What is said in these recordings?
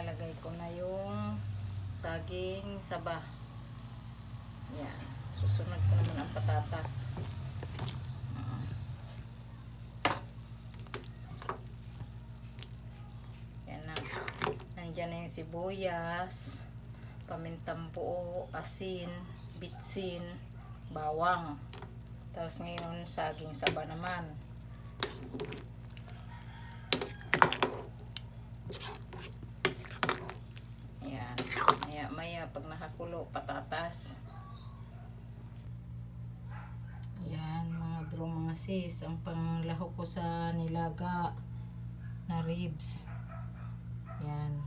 ilalagay ko na yung saging saba. Yan. Susunod ko naman ang patatas. Yan na. Nandyan na yung sibuyas, pamintang buo, asin, bitsin, bawang. Tapos ngayon, saging saba naman. Ayan. Maya, maya, pag nakakulo, patatas. Yan, mga bro, mga sis. Ang panglaho ko sa nilaga na ribs. Yan.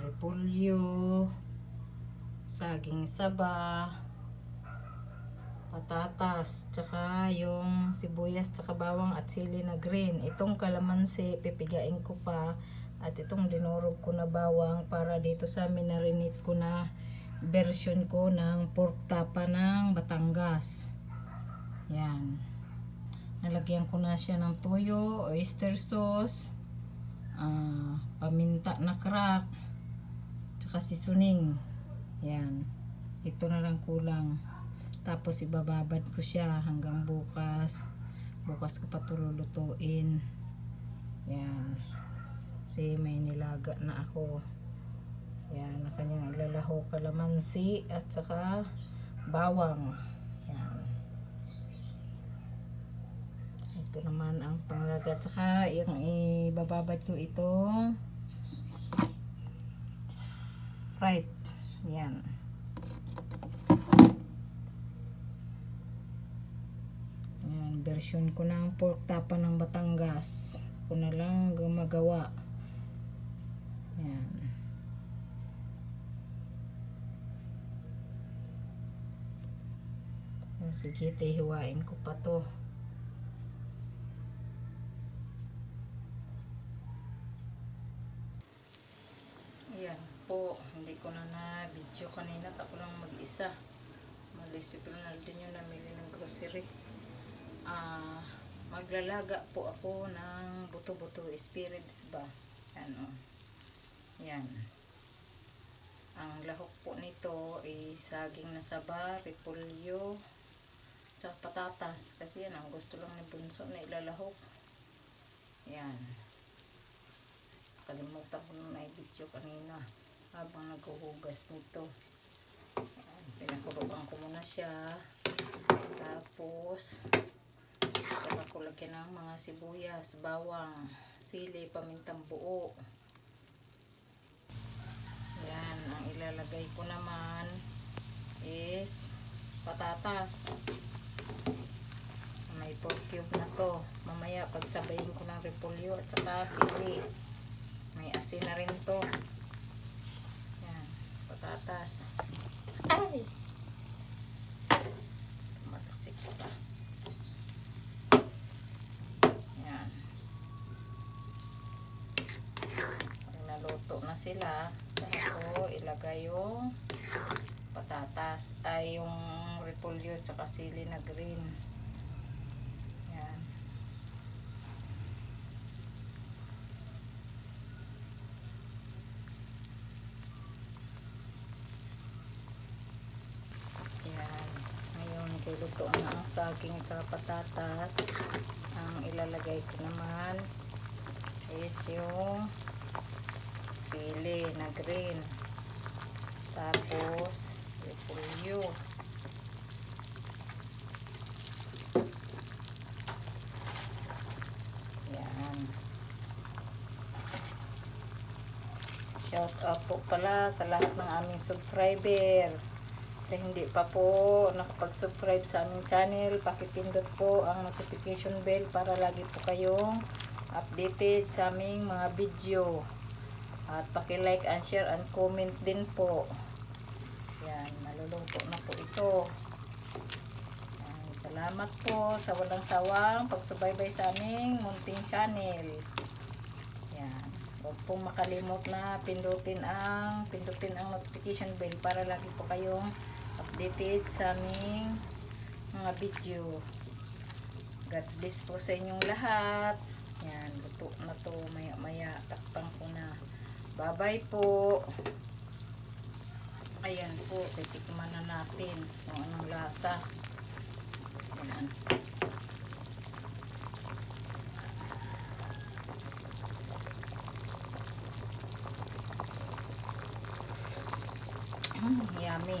Repolyo. Saging saba. Patatas. Tsaka yung sibuyas, tsaka bawang at sili na green. Itong kalamansi, pipigain ko pa. At itong dinurog ko na bawang para dito sa minarinate ko na version ko ng pork tapa ng Batangas. Yan. Nalagyan ko na siya ng toyo, oyster sauce, ah, paminta na crack, tsaka seasoning. Yan. Ito na lang kulang. Tapos ibababad ko siya hanggang bukas. Bukas ko pa ito lulutuin. Yan. Kasi may nilaga na ako. Kanyang ilalaho kalamansi at saka bawang. Yan. Ito naman ang panglaga. Tsaka yung ibababad ko ito. Sprite. Yan. Yan. Version ko ng pork tapa ng Batangas. Ko na lang gumagawa. Yan. Sige, tihiwain ko pa to. Ayan po, hindi ko na na-video kanina ako lang mag-isa. Malis si Ronald din yung namili ng grocery. Ah, maglalaga po ako ng buto-buto spirits ba. Ano. Yan. Ang lahok po nito ay saging na saba, repolyo, tsaka patatas. Kasi yan ang gusto lang ni Bunso na ilalahok. Yan kalimutan ko nung na-video kanina habang naghuhugas nito Ayan, pinakulugan ko muna siya tapos saka ko lagyan ng mga sibuyas, bawang sili, pamintang buo yan, ang ilalagay ko naman is patatas may pork cube na to mamaya pagsabayin ko ng repolyo at saka sili may asin na rin to. Yan. Patatas. Ay! Matasik pa. Yan. Pag naluto na sila, saka ko ilagay yung patatas. Ay, yung repolyo tsaka sili na green. Yan. Yan. Ngayon, lulutuan na ang saging sa patatas. Ang ilalagay ko naman is yung sili na green. Tapos, repolyo. Yan. Shout out po pala sa lahat ng aming subscriber. Sa hindi pa po nakapag-subscribe sa aming channel, pakipindot po ang notification bell para lagi po kayong updated sa aming mga video. At paki-like and share and comment din po. Yan, maluluto na po ito. Yan, salamat po sa walang sawang pagsubaybay sa aming munting channel. Yan. Huwag pong makalimot na pindutin ang pindutin ang notification bell para lagi po kayong updated sa aming mga video. God bless po sa inyong lahat. Yan, luto na to. Maya maya, takpang ko na. Bye bye po. Ayan po, titikman na natin kung anong lasa. Ayan. Mm, yummy.